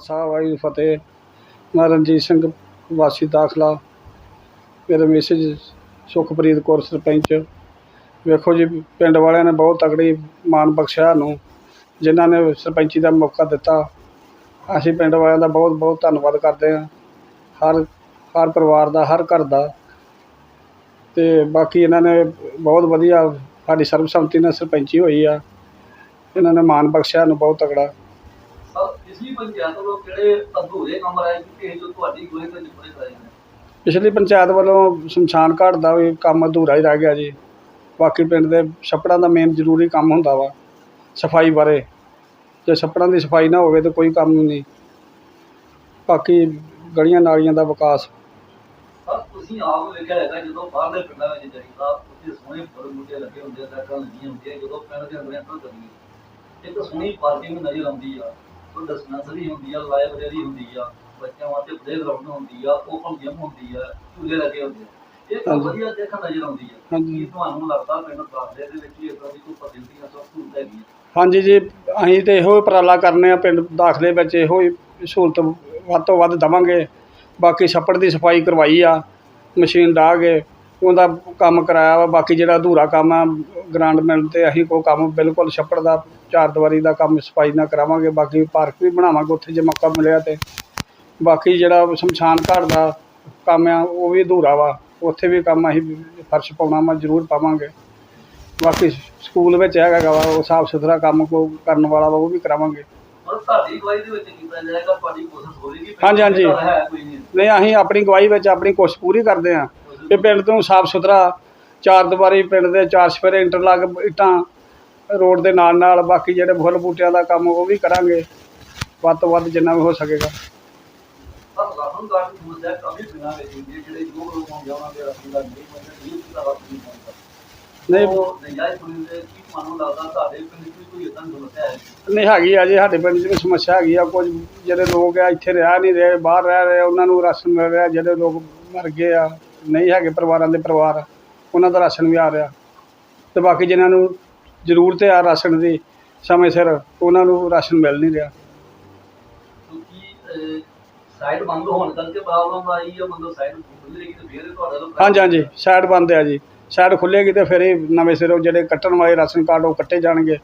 ਖਾਲਸਾ ਵਾਹਿਗੁਰੂ ਫਤਿਹ। ਮੈਂ ਰਣਜੀਤ ਸਿੰਘ ਵਾਸੀ ਦਾਖਲਾ। ਮੇਰੇ ਮੈਸੇਜ ਸੁਖਪ੍ਰੀਤ ਕੌਰ ਸਰਪੰਚ। ਵੇਖੋ ਜੀ, ਪਿੰਡ ਵਾਲਿਆਂ ਨੇ ਬਹੁਤ ਤਕੜੀ ਮਾਨ ਬਖਸ਼ਿਆ ਨੂੰ ਜਿਨ੍ਹਾਂ ਨੇ ਸਰਪੰਚੀ ਦਾ ਮੌਕਾ ਦਿੱਤਾ। ਅਸੀਂ ਪਿੰਡ ਵਾਲਿਆਂ ਦਾ ਬਹੁਤ ਬਹੁਤ ਧੰਨਵਾਦ ਕਰਦੇ ਹਾਂ। ਹਰ ਹਰ ਪਰਿਵਾਰ ਦਾ, ਹਰ ਘਰ ਦਾ। ਤੇ ਬਾਕੀ ਇਹਨਾਂ ਨੇ ਬਹੁਤ ਵਧੀਆ ਸਾਡੀ ਸਰਬਸੰਮਤੀ ਨਾਲ ਸਰਪੰਚੀ ਹੋਈ ਆ। ਇਹਨਾਂ ਨੇ ਮਾਨ ਬਖਸ਼ਿਆ ਨੂੰ ਬਹੁਤ ਤਕੜਾ। ਪਿਛਲੀ ਪੰਚਾਇਤ ਵੱਲੋਂ ਕਿਹੜੇ ਅਧੂਰੇ ਕੰਮ ਰਹਿ ਚੁੱਕੇ ਹਨ ਜੋ ਤੁਹਾਡੀ ਗੋਲੀ ਵਿੱਚ ਪੂਰੇ ਕਰੇ ਨੇ? ਪਿਛਲੀ ਪੰਚਾਇਤ ਵੱਲੋਂ ਸ਼ਮਸ਼ਾਨ ਘਾਟ ਦਾ ਵੀ ਕੰਮ ਅਧੂਰਾ ਹੀ ਰਹਿ ਗਿਆ ਜੀ। ਬਾਕੀ ਪਿੰਡ ਦੇ ਛੱਪੜਾਂ ਦਾ ਮੇਨ ਜ਼ਰੂਰੀ ਕੰਮ ਹੁੰਦਾ ਵਾ ਸਫ਼ਾਈ ਬਾਰੇ। ਜੇ ਛੱਪੜਾਂ ਦੀ ਸਫ਼ਾਈ ਨਾ ਹੋਵੇ ਤਾਂ ਕੋਈ ਕੰਮ ਨਹੀਂ। ਬਾਕੀ ਗਲੀਆਂ ਨਾਲੀਆਂ ਦਾ ਵਿਕਾਸ। ਤੁਸੀਂ ਆਪ ਵੇਖਿਆ ਹੈਗਾ ਜਦੋਂ ਬਾਹਰਲੇ ਪਿੰਡਾਂ ਵਿੱਚ ਜਾਈਦਾ ਉੱਥੇ ਸੋਹਣੇ ਫੁੱਲ ਬੂਟੇ ਲੱਗੇ ਹੁੰਦੇ ਆ ਸੜਕਾਂ ਲੱਗੀਆਂ ਹੁੰਦੀਆਂ ਜਦੋਂ ਪਿੰਡ ਦੇ ਅੰਦਰ ਕਰੀਏ ਇੱਕ ਸੋਹਣੀ ਪਾਰਕਿੰਗ ਨਜ਼ਰ ਆਉਂਦੀ ਆ। ਕੋਈ ਡਿਸਪੈਂਸਰੀ ਹੁੰਦੀ ਆ ਲਾਇਬ੍ਰੇਰੀ ਹੁੰਦੀ ਆ ਬੱਚਿਆਂ ਵਾਸਤੇ ਪਲੇਗਰਾਉਂਡ ਹੁੰਦੀ ਆ ਓਪਨ ਜਿਮ ਹੁੰਦੀ ਆ ਝੂਲੇ ਲੱਗੇ ਹੁੰਦੇ ਆ ਇਹ ਤਾਂ। ਵਧੀਆ ਦੇਖਣ ਨਜ਼ਰ ਆਉਂਦੀ ਆ ਹਾਂਜੀ। ਕੀ ਤੁਹਾਨੂੰ ਲੱਗਦਾ ਪਿੰਡ ਦਾਖਲੇ ਦੇ ਵਿੱਚ ਵੀ ਇਦਾਂ ਦੀ ਕੋਈ ਫੈਸਿਲਿਟੀਆਂ ਸਭ ਸਹੂਲਤ ਹੈਗੀ ਆ ਹਾਂਜੀ ਜੀ ਅਸੀਂ ਤੇ ਇਹੋ ਉਪਰਾਲਾ ਕਰਨੇ ਆ ਪਿੰਡ ਦਾਖਲੇ ਵਿੱਚ ਇਹੋ ਹੀ ਸਹੂਲਤ ਵੱਧ ਤੋਂ ਵੱਧ ਦੇਵਾਂਗੇ ਬਾਕੀ ਛੱਪੜ ਦੀ ਸਫ਼ਾਈ ਕਰਵਾਈ ਆ ਮਸ਼ੀਨ ਢਾਹ ਕੇ ਉਹਦਾ ਕੰਮ ਕਰਾਇਆ ਵਾ ਬਾਕੀ ਜਿਹੜਾ ਅਧੂਰਾ ਕੰਮ ਆ ਗ੍ਰਾਂਟ ਮਿਲ ਤੇ ਅਸੀਂ ਕੋਈ ਕੰਮ ਬਿਲਕੁਲ ਛੱਪੜ ਦਾ ਚਾਰ ਦੀਵਾਰੀ ਦਾ ਕੰਮ ਸਫ਼ਾਈ ਨਾਲ ਕਰਾਵਾਂਗੇ ਬਾਕੀ ਪਾਰਕ ਵੀ ਬਣਾਵਾਂਗੇ ਉੱਥੇ ਜੇ ਮੌਕਾ ਮਿਲਿਆ ਤੇ। ਬਾਕੀ ਜਿਹੜਾ ਸ਼ਮਸ਼ਾਨ ਘਾਟ ਦਾ ਕੰਮ ਆ ਉਹ ਵੀ ਅਧੂਰਾ ਵਾ ਉੱਥੇ ਵੀ ਕੰਮ ਅਸੀਂ ਫਰਸ਼ ਪਾਉਣਾ ਵਾ ਜ਼ਰੂਰ ਪਾਵਾਂਗੇ। ਬਾਕੀ ਸਕੂਲ ਵਿੱਚ ਹੈਗਾ ਵਾ ਉਹ ਸਾਫ਼ ਸੁਥਰਾ ਕੰਮ ਕੋ ਕਰਨ ਵਾਲਾ ਵਾ ਉਹ ਵੀ ਕਰਾਵਾਂਗੇ। ਹਾਂਜੀ, ਹਾਂਜੀ। ਨਹੀਂ। ਅਸੀਂ ਆਪਣੀ ਗਵਾਹੀ ਵਿੱਚ ਆਪਣੀ ਕੋਸ਼ਿਸ਼ ਪੂਰੀ ਕਰਦੇ ਹਾਂ ਕਿ ਪਿੰਡ ਤੋਂ ਸਾਫ਼ ਸੁਥਰਾ, ਚਾਰ ਦੀਵਾਰੀ ਪਿੰਡ ਦੇ, ਚਾਰ ਸਫੇਰੇ ਇੰਟਰਲਾਕ ਇੱਟਾਂ ਰੋਡ ਦੇ ਨਾਲ ਨਾਲ, ਬਾਕੀ ਜਿਹੜੇ ਫੁੱਲ ਬੂਟਿਆਂ ਦਾ ਕੰਮ ਉਹ ਵੀ ਕਰਾਂਗੇ। ਵੱਧ ਤੋਂ ਵੱਧ ਜਿੰਨਾ ਵੀ ਹੋ ਸਕੇਗਾ। ਨਹੀਂ। ਨਹੀਂ, ਹੈਗੀ ਆ ਜੀ, ਸਾਡੇ ਪਿੰਡ 'ਚ ਵੀ ਸਮੱਸਿਆ ਹੈਗੀ ਆ। ਕੁਝ ਜਿਹੜੇ ਲੋਕ ਆ, ਇੱਥੇ ਰਹਿ ਨਹੀਂ ਰਹੇ, ਬਾਹਰ ਰਹਿ ਰਹੇ ਉਹਨਾਂ ਨੂੰ ਰਾਸ਼ਨ ਮਿਲ ਰਿਹਾ, ਜਿਹੜੇ ਲੋਕ ਮਰ ਗਏ ਆ। ਨਹੀਂ ਹੈਗੇ ਪਰਿਵਾਰਾਂ ਦੇ ਪਰਿਵਾਰ ਉਹਨਾਂ ਦਾ ਰਾਸ਼ਨ ਵੀ ਆ ਰਿਹਾ। ਤੇ ਬਾਕੀ ਜਿਨ੍ਹਾਂ ਨੂੰ ਜ਼ਰੂਰਤ ਆ ਰਾਸ਼ਨ ਦੀ ਸਮੇਂ ਸਿਰ ਉਹਨਾਂ ਨੂੰ ਰਾਸ਼ਨ ਮਿਲ ਨਹੀਂ ਰਿਹਾ। ਕਿਉਂਕਿ ਸਾਈਡ ਬੰਦ ਹੋਣ ਕਰਕੇ ਪ੍ਰੋਬਲਮ ਆਈ ਹੈ ਮਤਲਬ ਸਾਈਡ ਖੁੱਲੇਗੀ ਤੇ ਫਿਰ ਤੁਹਾਡਾ ਲੋਕ ਹਾਂਜੀ ਹਾਂਜੀ ਸਾਈਡ ਬੰਦ ਆ ਜੀ। ਸਾਈਡ ਖੁੱਲੇਗੀ ਤੇ ਫਿਰ ਇਹ ਨਵੇਂ ਸਿਰੋਂ ਜਿਹੜੇ ਕੱਟਣ ਵਾਲੇ ਰਾਸ਼ਨ ਕਾਰਡ ਉਹ ਕੱਟੇ ਜਾਣਗੇ।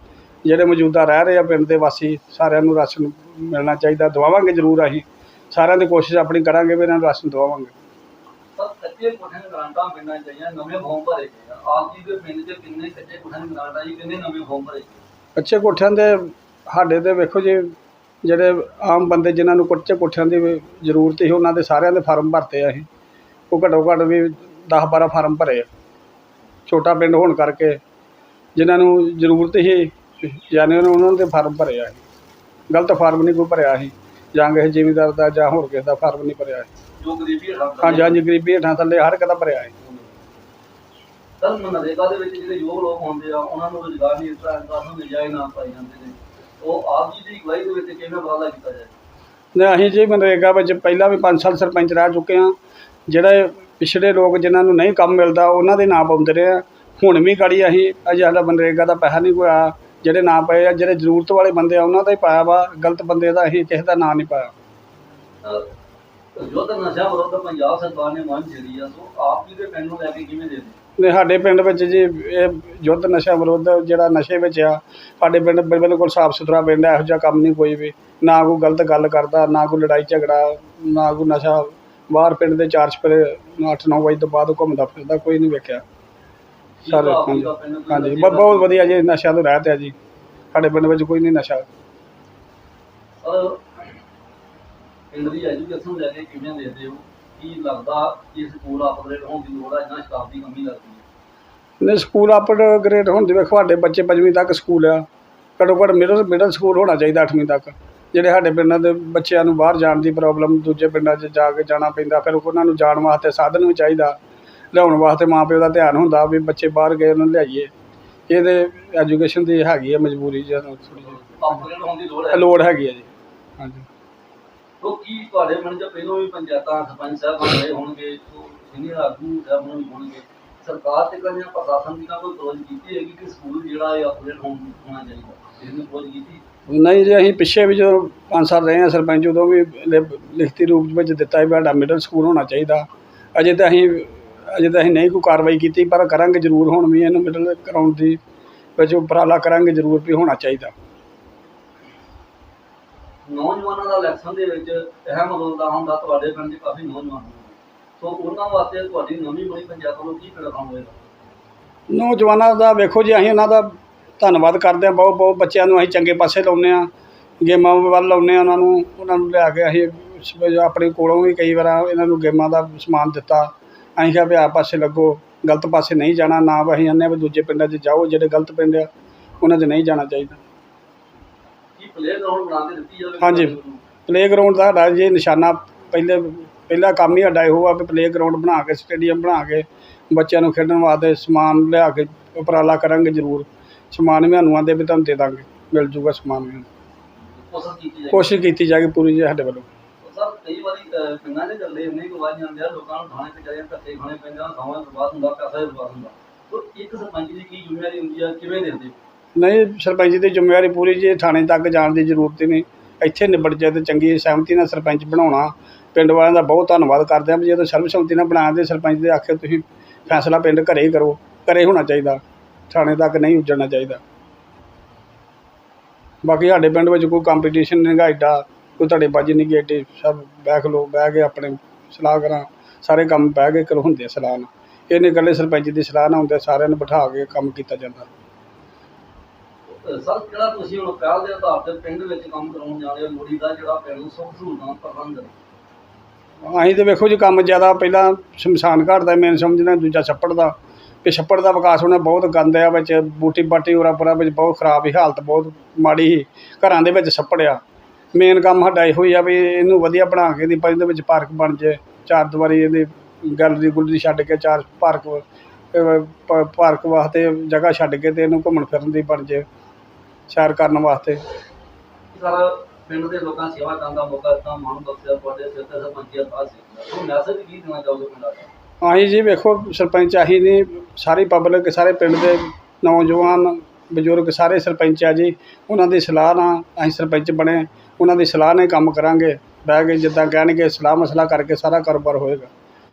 ਜਿਹੜੇ ਮੌਜੂਦਾ ਰਹਿ ਰਹੇ ਆ ਪਿੰਡ ਦੇ ਵਾਸੀ ਸਾਰਿਆਂ ਨੂੰ ਰਾਸ਼ਨ ਮਿਲਣਾ ਚਾਹੀਦਾ ਦਵਾਵਾਂਗੇ ਜ਼ਰੂਰ ਅਸੀਂ। ਸਾਰਿਆਂ ਦੀ ਕੋਸ਼ਿਸ਼ ਆਪਣੀ ਕਰਾਂਗੇ ਵੀ ਇਹਨਾਂ ਨੂੰ ਰਾਸ਼ਨ ਦਵਾਵਾਂਗੇ। ਕੱਚੇ ਕੋਠਿਆਂ ਦੇ ਗ੍ਰਾਂਟਾਂ ਪਿੰਡਾਂ 'ਚ ਨਵੇਂ ਫਾਰਮ ਭਰੇ ਗਏ ਆ। ਆਪ ਜੀ ਦੇ ਪਿੰਡ 'ਚ ਕਿੰਨੇ ਕੱਚੇ ਕੋਠਿਆਂ ਦੇ ਗ੍ਰਾਂਟ ਆਈ ਕਿੰਨੇ ਨਵੇਂ ਫਾਰਮ ਭਰੇ ਗਏ? ਕੱਚੇ ਕੋਠਿਆਂ ਦੇ ਸਾਡੇ ਦੇ ਵੇਖੋ ਜੀ, ਜਿਹੜੇ ਆਮ ਬੰਦੇ ਜਿਨ੍ਹਾਂ ਨੂੰ ਕੱਚੇ ਕੋਠਿਆਂ ਦੀ ਵੀ ਜ਼ਰੂਰਤ ਸੀ, ਉਹਨਾਂ ਦੇ ਸਾਰਿਆਂ ਦੇ ਫਾਰਮ ਭਰਤੇ ਆ ਅਸੀਂ। ਉਹ ਘੱਟੋ ਘੱਟ ਵੀ 10 12 ਫਾਰਮ ਭਰੇ ਆ। ਛੋਟਾ ਪਿੰਡ ਹੋਣ ਕਰਕੇ ਜਿਨ੍ਹਾਂ ਨੂੰ ਜ਼ਰੂਰਤ ਸੀ, ਯਾਨੀ ਉਹਨਾਂ ਉਹਨਾਂ ਦੇ ਫਾਰਮ ਭਰੇ ਆ ਅਸੀਂ। ਗਲਤ ਫਾਰਮ ਨਹੀਂ ਕੋਈ ਭਰਿਆ ਸੀ ਜਾਂ ਕਿਸੇ ਜ਼ਿਮੀਂਦਾਰ ਦਾ ਜਾਂ ਹੋਰ ਕਿਸੇ ਦਾ ਫਾਰਮ ਨਹੀਂ ਭਰਿਆ ਸੀ ਜੋ ਗਰੀਬੀ ਹਟਾਉਣ ਹਾਂਜੀ ਹਾਂਜੀ ਗਰੀਬੀ ਹੇਠਾਂ ਥੱਲੇ ਹਰ ਇੱਕ ਦਾ ਭਰਿਆ ਹੈ। ਸਰ ਮਨਰੇਗਾ ਦੇ ਵਿੱਚ ਜਿਹੜੇ ਯੋਗ ਲੋਕ ਹੁੰਦੇ ਆ ਉਹਨਾਂ ਨੂੰ ਰੁਜ਼ਗਾਰ ਨਹੀਂ ਦਿੱਤਾ ਜਾਂਦਾ ਉਹਨਾਂ ਨੂੰ ਨਜਾਇਜ਼ ਨਾਮ ਪਾਈ ਜਾਂਦੇ ਨੇ? ਉਹ ਆਪ ਜੀ ਦੀ ਅਗਵਾਈ ਦੇ ਵਿੱਚ ਕਿਵੇਂ ਬਦਲਾ ਕੀਤਾ ਜਾਏ? ਨੇ ਅਸੀਂ ਜੀ ਮਨਰੇਗਾ ਵਿੱਚ ਪਹਿਲਾਂ ਵੀ 5 ਸਾਲ ਸਰਪੰਚ ਰਹਿ ਚੁੱਕੇ ਹਾਂ। ਜਿਹੜੇ ਪਿਛੜੇ ਲੋਕ ਜਿਨ੍ਹਾਂ ਨੂੰ ਨਹੀਂ ਕੰਮ ਮਿਲਦਾ ਉਹਨਾਂ ਦੇ ਨਾਂ ਪਾਉਂਦੇ ਰਹੇ ਆ। ਹੁਣ ਵੀ ਗਾੜੀ ਅਸੀਂ ਅਜੇ ਸਾਡਾ ਮਨਰੇਗਾ ਦਾ ਪੈਸਾ ਨਹੀਂ ਕੋਈ ਆਇਆ ਜਿਹੜੇ ਨਾਂ ਪਏ ਆ ਜਿਹੜੇ ਜ਼ਰੂਰਤ ਵਾਲੇ ਬੰਦੇ ਆ ਉਹਨਾਂ ਦਾ ਹੀ ਪਾਇਆ ਵਾ। ਗਲਤ ਬੰਦੇ ਦਾ ਅਸੀਂ ਕਿਸੇ ਦਾ ਨਾਂ ਨਹੀਂ ਪਾਇਆ। ਜੋ ਤਾਂ ਨਸ਼ਾ ਵਿਰੋਧ ਪੰਜਾਬ ਸਰਕਾਰ ਨੇ ਮੰਨ ਛੇੜੀ ਆ ਸੋ ਆਪ ਜੀ ਦੇ ਪਿੰਡ ਨੂੰ ਲੈ ਕੇ ਕਿਵੇਂ ਦੇ ਦੇ ਨੇ ਸਾਡੇ ਪਿੰਡ ਵਿੱਚ ਜੀ ਇਹ ਯੁੱਧ ਨਸ਼ਾ ਵਿਰੁੱਧ ਜਿਹੜਾ ਨਸ਼ੇ ਵਿੱਚ ਆ ਸਾਡੇ ਪਿੰਡ ਬਿਲ- ਬਿਲਕੁਲ ਸਾਫ਼ ਸੁਥਰਾ ਪਿੰਡ ਹੈ ਇਹੋ ਜਿਹਾ ਕੰਮ ਨਹੀਂ ਕੋਈ ਵੀ। ਨਾ ਕੋਈ ਗਲਤ ਗੱਲ ਕਰਦਾ ਨਾ ਕੋਈ ਲੜਾਈ ਝਗੜਾ ਨਾ ਕੋਈ ਨਸ਼ਾ। ਬਾਹਰ ਪਿੰਡ ਦੇ ਚਾਰ ਚਪਰੇ 8-9 ਵਜੇ ਤੋਂ ਬਾਅਦ ਘੁੰਮਦਾ ਫਿਰਦਾ ਕੋਈ ਨਹੀਂ ਵੇਖਿਆ। ਸਾਰੇ ਹਾਂਜੀ। ਨਸ਼ੇ ਬਹੁਤ ਵਧੀਆ ਜੀ ਨਸ਼ਿਆਂ ਤੋਂ ਰਹਿਤ ਹੈ ਜੀ। ਸਾਡੇ ਪਿੰਡ ਵਿੱਚ ਕੋਈ ਨਹੀਂ ਨਸ਼ਾ। ਪਿੰਡ ਦੀ ਐਜੂਕੇਸ਼ਨ ਲੈ ਕੇ ਕਿਵੇਂ ਦੇਖਦੇ ਹੋ? ਕੀ ਲੱਗਦਾ ਕਿ ਸਕੂਲ ਅਪਗ੍ਰੇਡ ਹੋਣ ਦੀ ਲੋੜ ਹੈ ਜਾਂ ਸਟਾਫ ਦੀ ਕਮੀ ਲੱਗਦੀ ਹੈ ਨੇ ਸਕੂਲ ਅਪਗ੍ਰੇਡ ਹੋਣ ਦੇ ਵੇਖੋ ਸਾਡੇ ਬੱਚੇ ਪੰਜਵੀਂ ਤੱਕ ਸਕੂਲ ਆ। ਘੱਟੋ ਘੱਟ ਮਿਡਲ ਮਿਡਲ ਸਕੂਲ ਹੋਣਾ ਚਾਹੀਦਾ ਅੱਠਵੀਂ ਤੱਕ। ਜਿਹੜੇ ਸਾਡੇ ਪਿੰਡਾਂ ਦੇ ਬੱਚਿਆਂ ਨੂੰ ਬਾਹਰ ਜਾਣ ਦੀ ਪ੍ਰੋਬਲਮ ਦੂਜੇ ਪਿੰਡਾਂ 'ਚ ਜਾ ਕੇ ਜਾਣਾ ਪੈਂਦਾ ਫਿਰ ਉਹਨਾਂ ਨੂੰ ਜਾਣ ਵਾਸਤੇ ਸਾਧਨ ਵੀ ਚਾਹੀਦਾ। ਲਿਆਉਣ ਵਾਸਤੇ ਮਾਪਿਓ ਦਾ ਧਿਆਨ ਹੁੰਦਾ ਵੀ ਬੱਚੇ ਬਾਹਰ ਗਏ ਉਹਨਾਂ ਨੂੰ ਲਿਆਈਏ। ਇਹਦੇ ਐਜੂਕੇਸ਼ਨ ਦੀ ਹੈਗੀ ਹੈ ਮਜਬੂਰੀ ਜਦੋਂ ਥੋੜੀ ਜਿਹੀ ਲੋੜ ਹੈਗੀ ਹੈ ਜੀ। ਹਾਂਜੀ। ਤੋ ਕੀ ਤੁਹਾਡੇ ਪਿੰਡ 'ਚ ਪਹਿਲਾਂ ਵੀ ਪੰਚਾਇਤਾਂ, ਸਰਪੰਚ ਸਾਹਿਬ ਬਣ ਹੋਣਗੇ ਸੀਨੀਅਰ ਆਗੂ ਸਾਹਿਬ ਬਣੇ ਹੋਣਗੇ। ਸਰਕਾਰ ਤੇ ਜਾਂ ਪ੍ਰਸ਼ਾਸਨ ਦੀ ਕੋਈ ਖੋਜ ਕੀਤੀ ਹੈਗੀ ਕਿ ਸਕੂਲ ਜਿਹੜਾ ਹੈ ਅਪਡੇਟ ਹੋਣਾ ਚਾਹੀਦਾ। ਇਹਨੂੰ ਖੋਜ ਕੀਤੀ? ਨਹੀਂ ਜੀ, ਅਸੀਂ ਪਿੱਛੇ ਵੀ ਜਦੋਂ ਪੰਜ ਸਾਲ ਰਹੇ ਹਾਂ ਸਰਪੰਚ, ਉਦੋਂ ਵੀ ਲਿਖਤੀ ਰੂਪ ਵਿੱਚ ਦਿੱਤਾ ਸੀ ਸਾਡਾ ਮਿਡਲ ਸਕੂਲ ਹੋਣਾ ਚਾਹੀਦਾ। ਅਜੇ ਤਾਂ ਅਸੀਂ, ਅਜੇ ਤਾਂ ਅਸੀਂ ਨਹੀਂ ਕੋਈ ਕਾਰਵਾਈ ਕੀਤੀ, ਪਰ ਕਰਾਂਗੇ ਜ਼ਰੂਰ, ਹੁਣ ਵੀ ਇਹਨੂੰ ਮਿਡਲ ਕਰਾਉਣ ਦੀ ਵਿੱਚ ਉਪਰਾਲਾ ਕਰਾਂਗੇ, ਜ਼ਰੂਰ ਵੀ ਹੋਣਾ ਚਾਹੀਦਾ। ਨੌਜਵਾਨਾਂ ਦਾ ਇਲੈਕਸ਼ਨ ਦੇ ਵਿੱਚ ਅਹਿਮ ਰੋਲ ਦਾ ਹੁੰਦਾ ਤੁਹਾਡੇ ਪਿੰਡ 'ਚ ਕਾਫੀ ਨੌਜਵਾਨ ਸੋ ਉਹਨਾਂ ਵਾਸਤੇ ਤੁਹਾਡੀ ਨਵੀਂ ਬਣੀ ਪੰਚਾਇਤ ਵੱਲੋਂ ਕੀ ਪ੍ਰੋਗਰਾਮ ਹੋਏਗਾ ਨੌਜਵਾਨਾਂ ਦਾ ਵੇਖੋ ਜੀ, ਅਸੀਂ ਉਹਨਾਂ ਦਾ ਧੰਨਵਾਦ ਕਰਦੇ ਹਾਂ। ਬਹੁਤ ਬਹੁਤ ਬੱਚਿਆਂ ਨੂੰ ਅਸੀਂ ਚੰਗੇ ਪਾਸੇ ਲਾਉਂਦੇ ਹਾਂ। ਗੇਮਾਂ ਵੱਲ ਲਾਉਂਦੇ ਹਾਂ ਉਹਨਾਂ ਨੂੰ। ਉਹਨਾਂ ਨੂੰ ਲਿਆ ਕੇ ਅਸੀਂ ਆਪਣੇ ਕੋਲੋਂ ਵੀ ਕਈ ਵਾਰ ਇਹਨਾਂ ਨੂੰ ਗੇਮਾਂ ਦਾ ਸਮਾਨ ਦਿੱਤਾ। ਅਸੀਂ ਕਿਹਾ ਵੀ ਆਹ ਪਾਸੇ ਲੱਗੋ, ਗਲਤ ਪਾਸੇ ਨਹੀਂ ਜਾਣਾ। ਨਾ ਵੀ ਅਸੀਂ ਕਹਿੰਦੇ ਵੀ ਦੂਜੇ ਪਿੰਡਾਂ 'ਚ ਜਾਓ, ਜਿਹੜੇ ਗਲਤ ਪਿੰਡ ਆ, ਉਹਨਾਂ 'ਚ ਨਹੀਂ ਜਾਣਾ ਚਾਹੀਦਾ। ਕੀ ਪਲੇਅ ਗਰਾਊਂਡ ਬਣਾ ਕੇ ਦਿੱਤੀ ਜਾਵੇ। ਹਾਂਜੀ। ਪਲੇਗਰਾਉਂਡ ਦਾ ਸਾਡਾ ਜੇ ਨਿਸ਼ਾਨਾ ਪਹਿਲੇ ਪਹਿਲਾ ਕੰਮ ਹੀ ਸਾਡਾ ਇਹੋ ਆ ਵੀ ਪਲੇਗਰਾਉਂਡ ਬਣਾ ਕੇ ਸਟੇਡੀਅਮ ਬਣਾ ਕੇ ਬੱਚਿਆਂ ਨੂੰ ਖੇਡਣ ਵਾਸਤੇ ਸਮਾਨ ਲਿਆ ਕੇ ਉਪਰਾਲਾ ਕਰਾਂਗੇ ਜ਼ਰੂਰ। ਸਮਾਨ ਵੀ ਸਾਨੂੰ ਆਂਦੇ ਵੀ ਤੁਹਾਨੂੰ ਦੇ ਦਾਂਗੇ ਮਿਲ ਜੂਗਾ ਸਮਾਨ ਵੀ। ਕੋਸ਼ਿਸ਼ ਕੀਤੀ ਜਾਏਗੀ। ਕੋਸ਼ਿਸ਼ ਕੀਤੀ ਜਾਏਗੀ ਪੂਰੀ ਜੀ ਸਾਡੇ ਵੱਲੋਂ। ਸਰ ਕਈ ਵਾਰੀ ਅਹ, ਪਿੰਡਾਂ ਦੇ ਚੱਲਦੇ ਇੰਨੇ ਕੁ ਵਾਜ ਜਾਂਦੇ ਆ ਲੋਕਾਂ ਨੂੰ ਥਾਣੇ ਤੇ ਚਲੇ ਜਾਂਦੇ ਧੱਕੇ ਖਾਣੇ ਪੈਂਦੇ ਆ ਸਮਾਂ ਬਰਬਾਦ ਹੁੰਦਾ ਪੈਸਾ ਵੀ ਬਰਬਾਦ ਹੁੰਦਾ। ਸੋ ਇੱਕ ਸਰਪੰਚ ਦੀ ਕੀ ਜ਼ਿੰਮੇਵਾਰੀ ਹੁੰਦੀ ਆ ਕਿਵੇਂ ਦਿੰਦੇ ਨਹੀਂ, ਸਰਪੰਚ ਦੀ ਜ਼ਿੰਮੇਵਾਰੀ ਪੂਰੀ ਜੀ, ਥਾਣੇ ਤੱਕ ਜਾਣ ਦੀ ਜ਼ਰੂਰਤ ਹੀ ਨਹੀਂ। ਇੱਥੇ ਨਿਬੜ ਜਾਏ ਤੇ ਚੰਗੀ ਸਹਿਮਤੀ ਨਾਲ ਸਰਪੰਚ ਬਣਾਉਣਾ। ਪਿੰਡ ਵਾਲਿਆਂ ਦਾ ਬਹੁਤ ਧੰਨਵਾਦ ਕਰਦੇ ਹਾਂ ਵੀ ਜਦੋਂ ਸਰਬਸੰਮਤੀ ਨਾਲ ਬਣਾਉਂਦੇ ਸਰਪੰਚ ਦੇ ਆਖੇ ਤੁਸੀਂ ਫੈਸਲਾ ਪਿੰਡ ਘਰੇ ਹੀ ਕਰੋ। ਘਰੇ ਹੋਣਾ ਚਾਹੀਦਾ। ਥਾਣੇ ਤੱਕ ਨਹੀਂ ਉੱਜੜਨਾ ਚਾਹੀਦਾ। ਬਾਕੀ ਸਾਡੇ ਪਿੰਡ ਵਿੱਚ ਕੋਈ ਕੰਪੀਟੀਸ਼ਨ ਨਹੀਂ ਗਾ ਐਡਾ ਕੋਈ ਧੜੇਬਾਜ਼ੀ ਨਹੀਂ ਗੀ ਐਡੀ ਸਭ ਬਹਿ ਖਲੋ, ਬਹਿ ਕੇ ਆਪਣੇ ਸਲਾਹ ਕਰਾਂ। ਸਾਰੇ ਕੰਮ ਬਹਿ ਕੇ ਕਰੋ ਹੁੰਦੇ ਆ ਸਲਾਹ ਨਾਲ। ਇਹਨੇ ਇਕੱਲੇ ਸਰਪੰਚ ਦੀ ਸਲਾਹ ਨਾਲ ਹੁੰਦੇ, ਸਾਰਿਆਂ ਨੂੰ ਬਿਠਾ ਕੇ ਕੰਮ ਕੀਤਾ ਜਾਂਦਾ। ਸਰ, ਕਿਹੜਾ ਤੁਸੀਂ ਹੁਣ ਪਹਿਲ ਦੇ ਆਧਾਰ ਤੇ ਪਿੰਡ ਵਿੱਚ ਕੰਮ ਕਰਾਉਣ ਜਾ ਰਹੇ ਹੋ? ਲੋੜੀ ਦਾ ਜਿਹੜਾ ਪਿੰਡ ਨੂੰ ਸੁੱਖ ਸਹੂਲਤਾਂ ਪ੍ਰਬੰਧ ਅਸੀਂ ਤੇ ਵੇਖੋ ਜੀ, ਕੰਮ ਜ਼ਿਆਦਾ ਪਹਿਲਾਂ ਸ਼ਮਸ਼ਾਨ ਘਾਟ ਦਾ ਮੇਨ ਸਮਝਣਾ ਦੂਜਾ ਛੱਪੜ ਦਾ। ਕਿ ਛੱਪੜ ਦਾ ਵਿਕਾਸ ਹੋਣਾ ਬਹੁਤ ਗੰਦ ਆ, ਵਿੱਚ ਬੂਟੀ ਬਾਟੀ ਉਰਾ ਪਰਾ ਵਿੱਚ ਬਹੁਤ ਖਰਾਬ ਹੀ ਹਾਲਤ ਬਹੁਤ ਮਾੜੀ ਸੀ। ਘਰਾਂ ਦੇ ਵਿੱਚ ਛੱਪੜ ਆ। ਮੇਨ ਕੰਮ ਸਾਡਾ ਇਹੋ ਹੀ ਆ ਵੀ ਇਹਨੂੰ ਵਧੀਆ ਬਣਾ ਕੇ ਦੀ ਇਹਦੇ ਵਿੱਚ ਪਾਰਕ ਬਣ ਜੇ। ਚਾਰ ਦੀਵਾਰੀ ਇਹਦੀ ਗੈਲਰੀ ਗੁਲਰੀ ਛੱਡ ਕੇ ਚਾਰ ਪਾਰਕ ਪਾਰਕ ਵਾਸਤੇ ਜਗ੍ਹਾ ਛੱਡ ਕੇ ਤੇ ਇਹਨੂੰ ਘੁੰਮਣ ਫਿਰਨ ਦੀ ਬਣ ਜੇ। ਸੈਰ ਕਰਨ ਵਾਸਤੇ। ਸਰ ਪਿੰਡ ਦੇ ਲੋਕਾਂ ਸੇਵਾ ਕਰਨ ਦਾ ਮੌਕਾ ਦਿੱਤਾ ਮਾਣ ਬਖਸ਼ਿਆ ਤੁਹਾਡੇ ਸਿਰ ਤੇ ਸਰਪੰਚੀਅਤ ਆ ਸੀ ਉਹ ਮੈਸੇਜ ਕੀ ਦੇਣਾ ਚਾਹੋਗੇ ਪਿੰਡਾਂ ਦਾ ਅਸੀਂ ਜੀ ਵੇਖੋ ਸਰਪੰਚ ਆਹੀ ਨਹੀਂ ਸਾਰੀ ਪਬਲਿਕ ਸਾਰੇ ਪਿੰਡ ਦੇ ਨੌਜਵਾਨ ਬਜ਼ੁਰਗ ਸਾਰੇ ਸਰਪੰਚ ਆ ਜੀ। ਉਹਨਾਂ ਦੀ ਸਲਾਹ ਨਾਲ ਅਸੀਂ ਸਰਪੰਚ ਬਣੇ ਉਹਨਾਂ ਦੀ ਸਲਾਹ ਨਾਲ ਕੰਮ ਕਰਾਂਗੇ। ਬਹਿ ਕੇ ਜਿੱਦਾਂ ਕਹਿਣਗੇ ਸਲਾਹ ਮਸਲਾ ਕਰਕੇ ਸਾਰਾ ਕਾਰੋਬਾਰ ਹੋਏਗਾ।